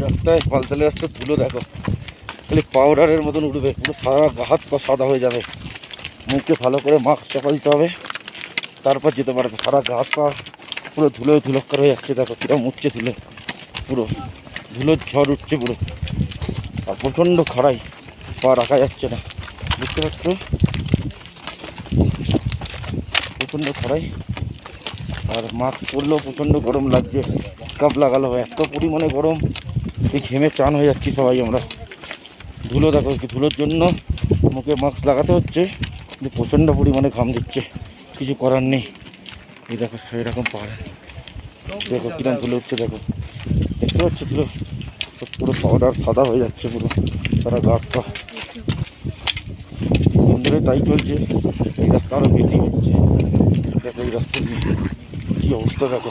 রাস্তায় পালতালি রাস্তায় ধুলো দেখো। খালি পাউডারের মতন উঠবে পুরো সারা গা হাত পা সাদা হয়ে যাবে। মুখে ভালো করে মাস্ক চাপা দিতে হবে। তারপর যেতে পারবে, সারা গাহাত পা পুরো ধুলো ধুলক্কর হয়ে যাচ্ছে, দেখো কিরম উঠছে ধুলো পুরো ধুলোর ঝড় উঠছে পুরো। আর প্রচণ্ড খাড়াই, পা রাখা যাচ্ছে না। বুঝতে পারছ? প্রচণ্ড খরাই আর মাস্ক পরলেও প্রচণ্ড গরম লাগছে। কাপ লাগালো এত পরিমাণে গরম। এই ঘেমে চান হয়ে যাচ্ছি সবাই আমরা। ধুলো দেখো ধুলোর জন্য মুখে মাস্ক লাগাতে হচ্ছে। কিন্তু প্রচণ্ড পরিমাণে ঘাম দিচ্ছে। কিছু করার নেই। এই দেখো এরকম পাহাড়। দেখো কিরম ধুলো উঠছে, দেখো। দেখতে পাচ্ছ ধুলো? পুরো পাউডার সাদা হয়ে যাচ্ছে পুরো। সারা গাছ পা ধরে তাই চলছে। এই রাস্তা আরও বেশি হচ্ছে। দেখো এই রাস্তা কী অবস্থা, দেখো।